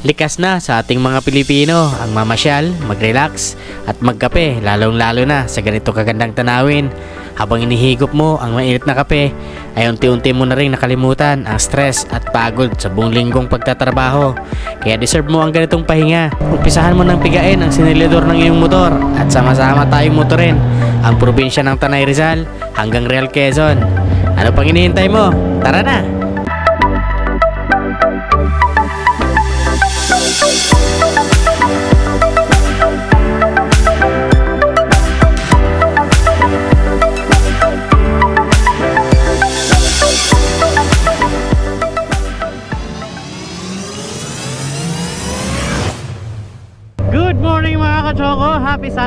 Likas na sa ating mga Pilipino ang mamasyal, mag-relax at magkape lalong-lalo na sa ganito kagandang tanawin. Habang inihigop mo ang mainit na kape ay unti-unti mo na rin nakalimutan ang stress at pagod sa buong linggong pagtatrabaho. Kaya deserve mo ang ganitong pahinga. Umpisahan mo ng pigain ang sinilidor ng iyong motor at sama-sama tayong motorin ang probinsya ng Tanay Rizal hanggang Real Quezon. Ano pang hinihintay mo? Tara na!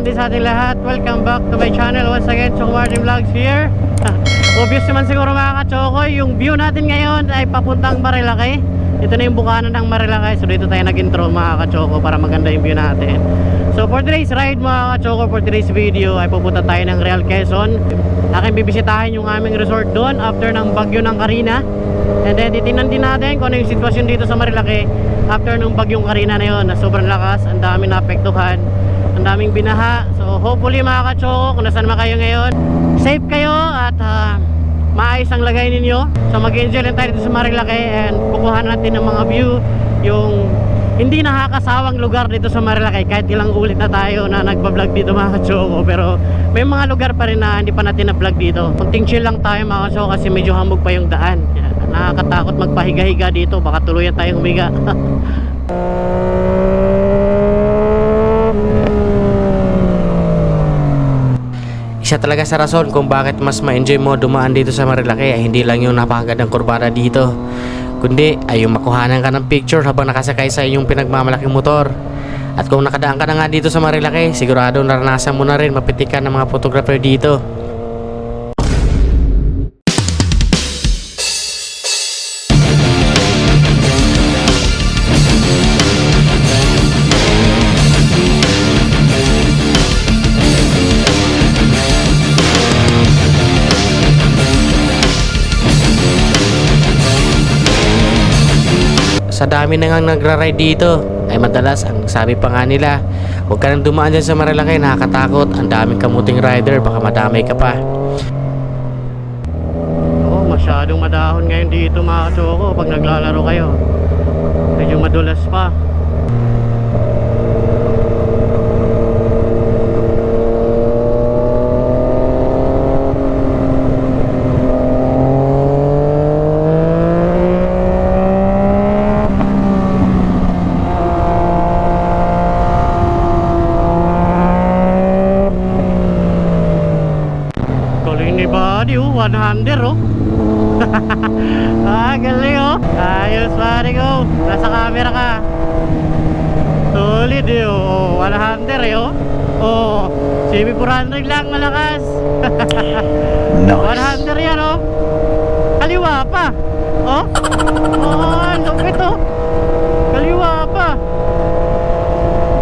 Sunday sa ating lahat! Welcome back to my channel once again, Choko Martin Vlogs here. Obvious naman siguro mga kachoko, yung view natin ngayon ay papuntang Marilaki. Ito na yung bukana ng Marilaki, so dito tayo nag-intro mga kachoko para maganda yung view natin. So for today's ride mga kachoko, for today's video ay pupunta tayo ng Real Quezon. Aking bibisitahin yung aming resort doon after ng bagyo ng Karina. And then titingnan din natin kung ano yung sitwasyon dito sa Marilaki after nung bagyong Karina na yon na sobrang lakas, ang daming naapektuhan, ang daming binaha. So hopefully mga kachoko, kung nasan man kayo ngayon, safe kayo at ah, maayos ang lagay ninyo. So mag-enjoy lang tayo dito sa Marilaki and kukuha natin ng mga view yung hindi nakakasawang lugar dito sa Marilaki. Kahit ilang ulit na tayo na nagbablog dito mga kachoko pero may mga lugar pa rin na hindi pa natin na-vlog dito. Kunting chill lang tayo mga kachoko kasi medyo hamog pa yung daan. Nakakatakot magpahiga-higa dito. Baka tuluyan tayong humiga Isa talaga sa rason kung bakit mas ma-enjoy mo dumaan dito sa Marilaki ay hindi lang yung napakagandang kurbada dito kundi ay yung makuhanan ka ng picture habang nakasakay sa iyong pinagmamalaking motor. At kung nakadaan ka na nga dito sa Marilaki sigurado naranasan mo na rin mapitikan ng mga photographer dito sa dami na nga nagra-ride dito ay madalas ang sabi pa nga nila huwag ka nang dumaan dyan sa Marilaki nakakatakot. Ang daming kamuting rider baka madamay ka pa. Oh masyadong madahon ngayon dito mga kachoko pag naglalaro kayo. Medyo madulas pa Galing ni One hander oh. ah, galing oh. Ayos buddy ko. Nasa camera ka. Solid eh oh. One hander eh oh. Oh, CB400 lang malakas. One hander yan oh. Kaliwa pa. Oh. Oh, ang lupit oh. Kaliwa pa.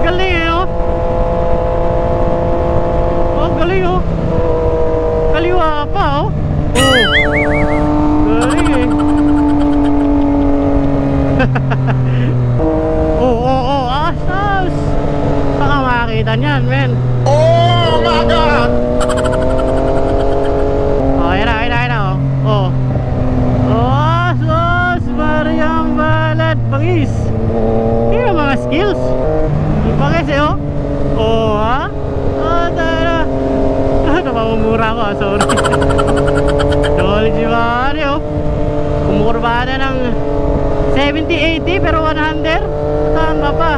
Galing eh oh. Oh, galing oh. Kaliwa pa, oh. Oh. Oh, oh, oh. Asas. Saan ka makakita niyan, men? Oh my God! Oh, ayan na, ayan na, ayan na, oh. Oh. Oh, sus! Balad. Pangis. Ang mga skills. Yung pangis eh, oh. Oh, ha? Oh. Napamumura ko, ah, sorry. Solid si Mario. Kumukurbada ng 70-80 pero 100. Saan ka pa?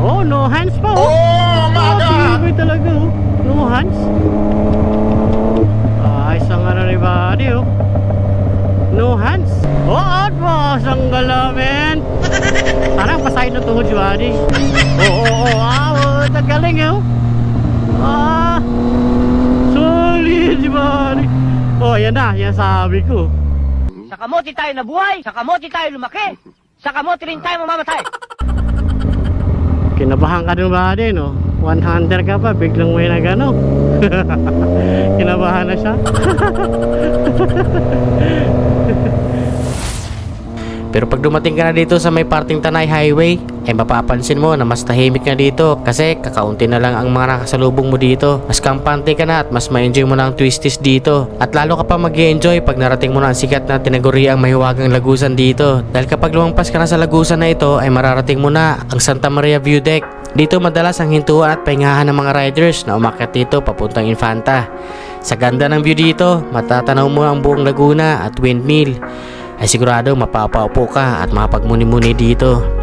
Oh, no hands pa oh. Oh my God! talaga oh. No hands. Ayos ang ano ni Buddy oh. No hands. Oh, outbox ang galamin. Parang pasay na tuhod si. Oo, oo, oo. Ah, oh, tagaling oh. Ah, solid si Buddy. Oh, yan na. Yan sabi ko. Sa kamote tayo nabuhay, sa kamote tayo lumaki, sa kamote rin tayo mamamatay. Kinabahan ka din ba din, no? 100 ka pa, biglang may nagano. Kinabahan na siya. Pero pag dumating ka na dito sa may parting Tanay Highway, ay mapapansin mo na mas tahimik na dito kasi kakaunti na lang ang mga nakasalubong mo dito. Mas kampante ka na at mas ma-enjoy mo na ang twisties dito. At lalo ka pa mag enjoy pag narating mo na ang sikat na tinaguriang mahiwagang lagusan dito. Dahil kapag lumampas ka na sa lagusan na ito ay mararating mo na ang Santa Maria View Deck. Dito madalas ang hintuan at pahingahan ng mga riders na umakyat dito papuntang Infanta. Sa ganda ng view dito, matatanaw mo ang buong Laguna at windmill. Ay sigurado mapapaupo ka at mapagmuni-muni dito.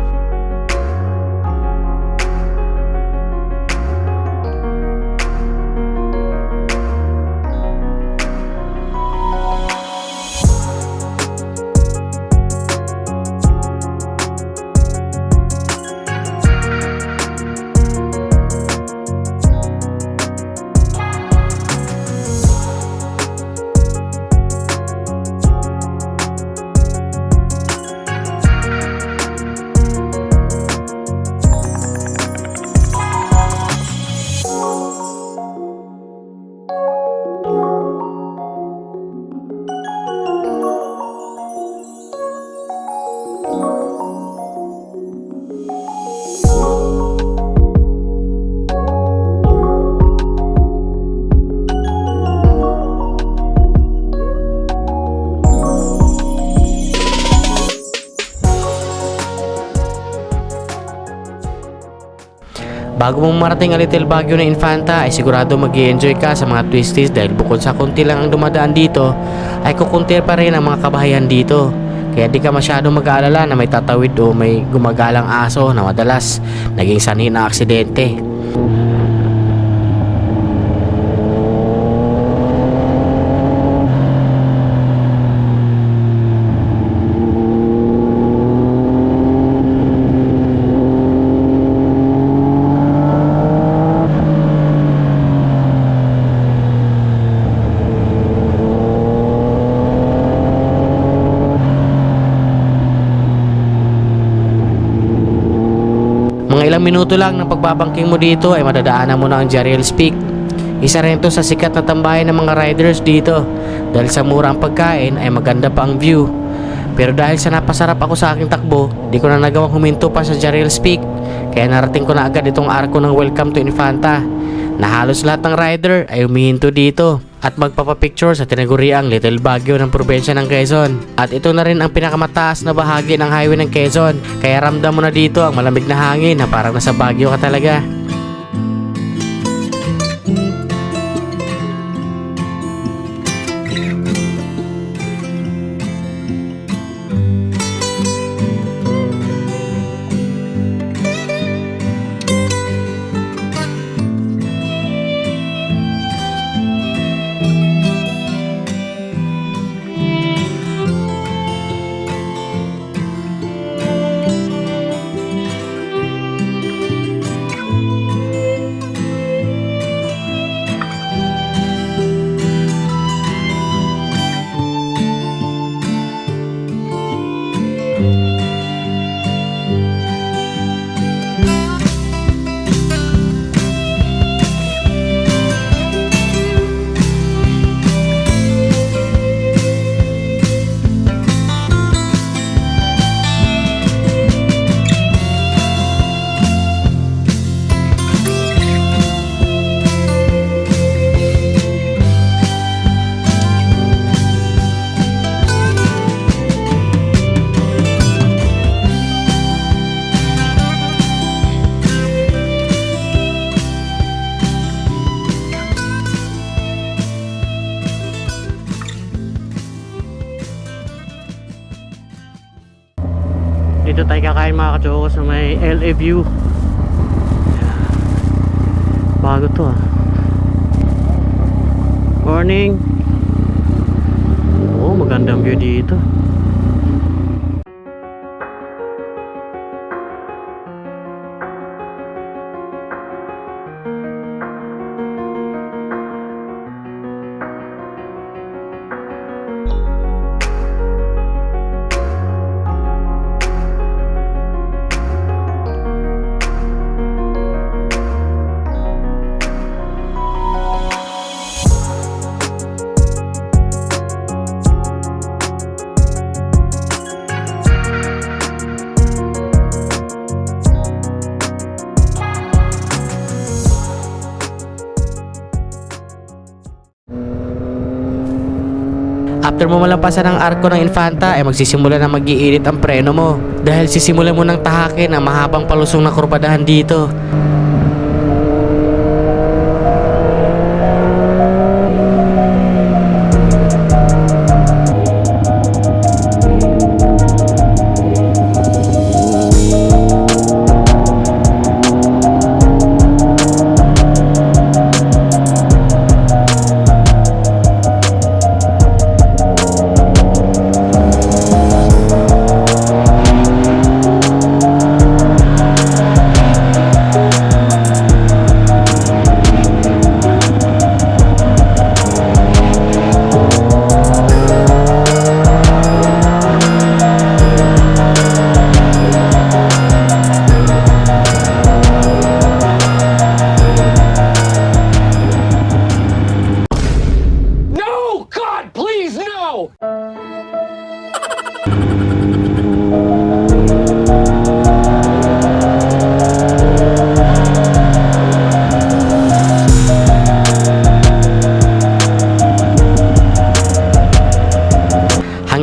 Bago mo marating ang Little Baguio na Infanta ay sigurado mag enjoy ka sa mga twisties dahil bukod sa kunti lang ang dumadaan dito ay kukunti pa rin ang mga kabahayan dito. Kaya di ka masyadong mag-aalala na may tatawid o may gumagalang aso na madalas naging sanhi na aksidente. Minuto lang ng pagbabangking mo dito ay madadaanan mo na ang Jariel's Peak. Isa rin to sa sikat na tambayan ng mga riders dito. Dahil sa mura ang pagkain ay maganda pa ang view. Pero dahil sa napasarap ako sa aking takbo, di ko na nagawang huminto pa sa Jariel's Peak kaya narating ko na agad itong arko ng Welcome to Infanta na halos lahat ng rider ay umihinto dito at magpapapicture sa tinaguriang Little Baguio ng probinsya ng Quezon. At ito na rin ang pinakamataas na bahagi ng highway ng Quezon kaya ramdam mo na dito ang malamig na hangin na parang nasa Baguio ka talaga. Dito tayo kakain mga katsoko sa may LA View. Bago to ah. Morning. Oo, magandang view dito. After mo malampasan ang arko ng Infanta ay magsisimula na mag-iinit ang preno mo dahil sisimulan mo ng tahakin ang mahabang palusong na kurbadahan dito.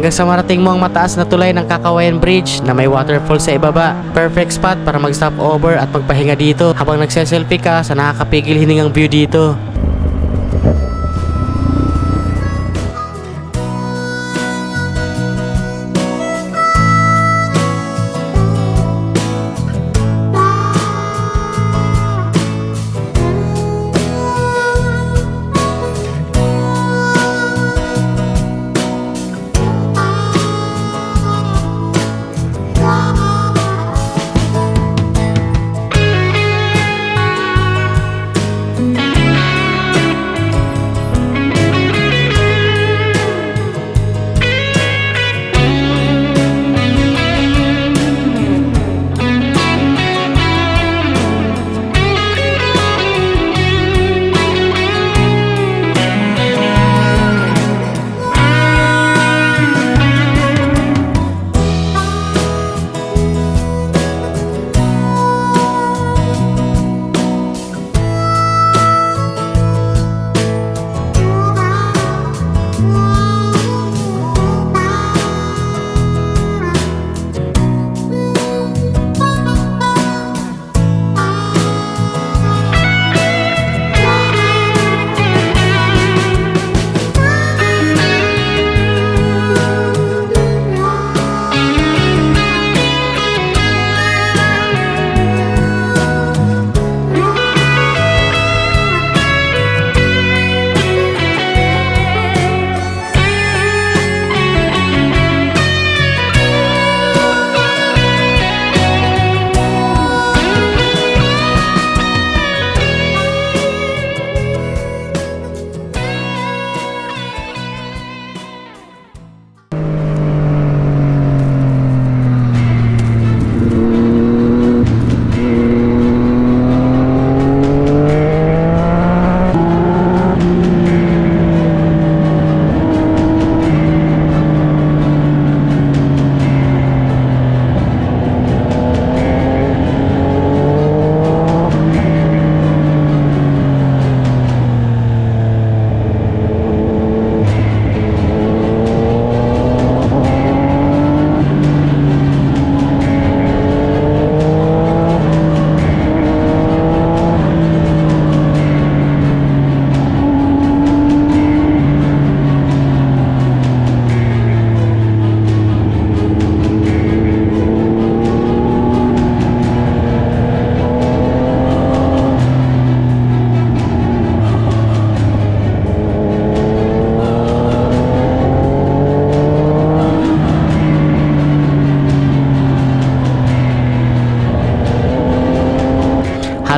Hanggang sa marating mo ang mataas na tulay ng Kakawayan Bridge na may waterfall sa ibaba. Perfect spot para mag-stop over at magpahinga dito habang nagse-selfie ka sa nakakapigil hiningang view dito.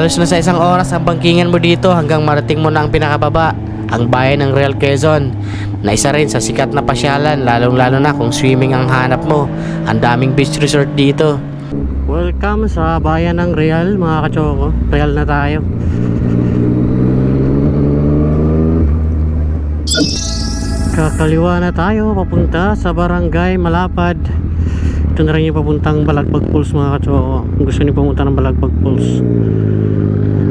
Halos na sa isang oras ang bangkingan mo dito hanggang marating mo na ang pinakababa, ang bayan ng Real Quezon, na isa rin sa sikat na pasyalan lalong lalo na kung swimming ang hanap mo. Ang daming beach resort dito. Welcome sa bayan ng Real mga kachoko. Real na tayo. Kakaliwa na tayo papunta sa barangay Malapad. Ito na rin yung papuntang Balagbag Falls mga kachoko. Kung gusto niyo pumunta ng Balagbag Falls.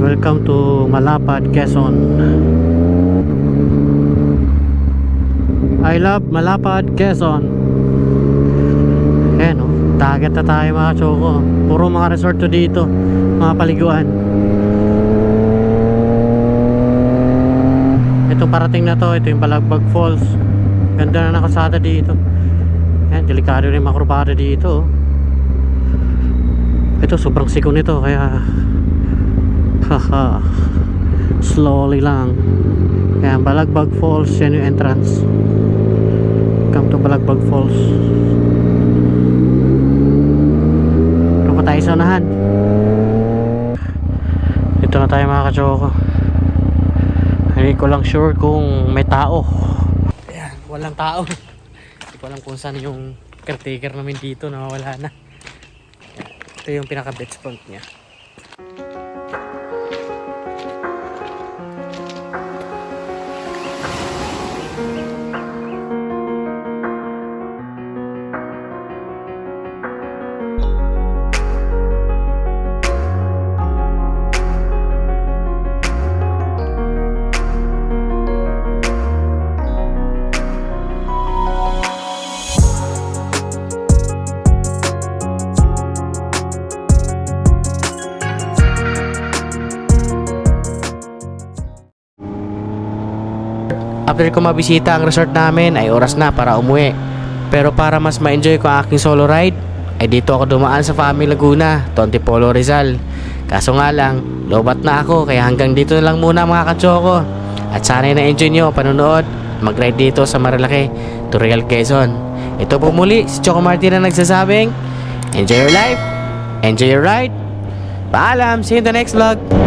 Welcome to Malapad, Quezon. I love Malapad, Quezon. Ayan oh, dagat na tayo mga choko. Puro mga resort to dito, mga paliguan. Itong parating na to, ito yung Balagbag Falls. Ganda na nakasada dito. Ayan, delikado rin makurbada dito. oh. Ito, sobrang siko nito, kaya... Haha. Slowly lang. Ayan, Balagbag Falls, yan yung entrance. Come to Balagbag Falls. Ano pa tayo sa unahan? Dito na tayo mga kachoko. Hindi ko lang sure kung may tao. Ayan, walang tao. Ko alam kung saan yung caretaker namin dito na wala na. Ito yung pinaka best point niya. After ko mabisita ang resort namin ay oras na para umuwi. Pero para mas ma-enjoy ko ang aking solo ride, ay dito ako dumaan sa Family Laguna, Tontipolo Rizal. Kaso nga lang, lobat na ako kaya hanggang dito na lang muna mga kachoko. At sana'y na-enjoy nyo panonood, mag-ride dito sa Marilaki, to Real Quezon. Ito po muli si Choco Martin na nagsasabing, Enjoy your life, enjoy your ride. Paalam, see you in the next vlog.